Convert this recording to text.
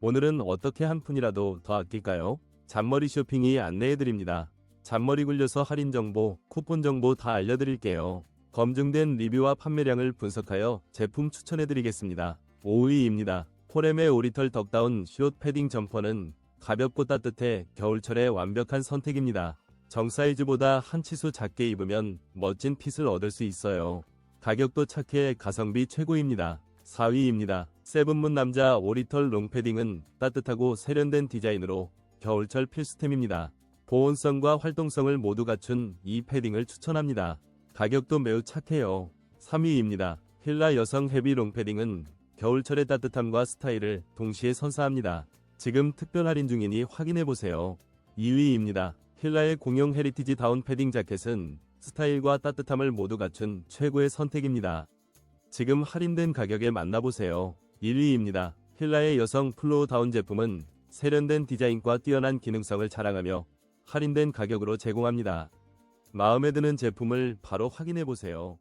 오늘은 어떻게 한 푼이라도 더 아낄까요? 잔머리 쇼핑이 안내해드립니다. 잔머리 굴려서 할인 정보, 쿠폰 정보 다 알려드릴게요. 검증된 리뷰와 판매량을 분석하여 제품 추천해드리겠습니다. 5위입니다. 포렘의 오리털 덕다운 숏 패딩 점퍼는 가볍고 따뜻해 겨울철에 완벽한 선택입니다. 정 사이즈보다 한 치수 작게 입으면 멋진 핏을 얻을 수 있어요. 가격도 착해 가성비 최고입니다. 4위입니다. 세븐문 남자 오리털 롱패딩은 따뜻하고 세련된 디자인으로 겨울철 필수템입니다. 보온성과 활동성을 모두 갖춘 이 패딩을 추천합니다. 가격도 매우 착해요. 3위입니다. 힐라 여성 헤비 롱패딩은 겨울철의 따뜻함과 스타일을 동시에 선사합니다. 지금 특별 할인 중이니 확인해보세요. 2위입니다. 힐라의 공용 헤리티지 다운 패딩 자켓은 스타일과 따뜻함을 모두 갖춘 최고의 선택입니다. 지금 할인된 가격에 만나보세요. 1위입니다. 힐라의 여성 플로우 다운 제품은 세련된 디자인과 뛰어난 기능성을 자랑하며 할인된 가격으로 제공합니다. 마음에 드는 제품을 바로 확인해 보세요.